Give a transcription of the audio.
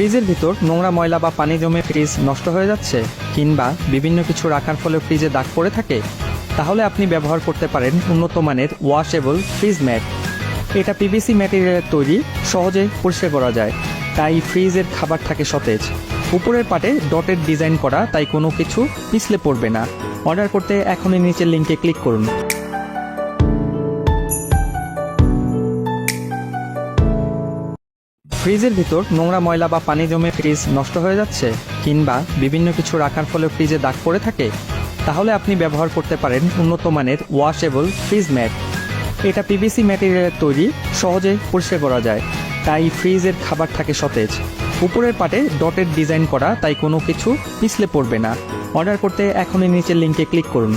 ফ্রিজের ভিতর নোংরা ময়লা বা পানি জমে ফ্রিজ নষ্ট হয়ে যাচ্ছে কিংবা বিভিন্ন কিছু রাখার ফলে ফ্রিজে দাগ পড়ে থাকে, তাহলে আপনি ব্যবহার করতে পারেন উন্নত মানের ওয়াশেবল ফ্রিজ ম্যাট এটা পিভিসি ম্যাটেরিয়ালের তৈরি, সহজে পরিষ্কার করা যায়, তাই ফ্রিজের খাবার থাকে সতেজ। উপরের পাটে ডটের ডিজাইন করা, তাই কোনো কিছু পিছলে পড়বে না। অর্ডার করতে এখনই নিচের লিঙ্কে ক্লিক করুন। ফ্রিজের ভিতর নোংরা ময়লা বা পানি জমে ফ্রিজ নষ্ট হয়ে যাচ্ছে কিংবা বিভিন্ন কিছু রাখার ফলে ফ্রিজে দাগ পড়ে থাকে, তাহলে আপনি ব্যবহার করতে পারেন উন্নত মানের ওয়াশেবল ফ্রিজ ম্যাট এটা পিভিসি ম্যাটেরিয়ালের তৈরি, সহজে পরিষ্কার করা যায়, তাই ফ্রিজের খাবার থাকে সতেজ। উপরের পাটে ডটের ডিজাইন করা, তাই কোনো কিছু পিছলে পড়বে না। অর্ডার করতে এখনই নিচের লিঙ্কে ক্লিক করুন।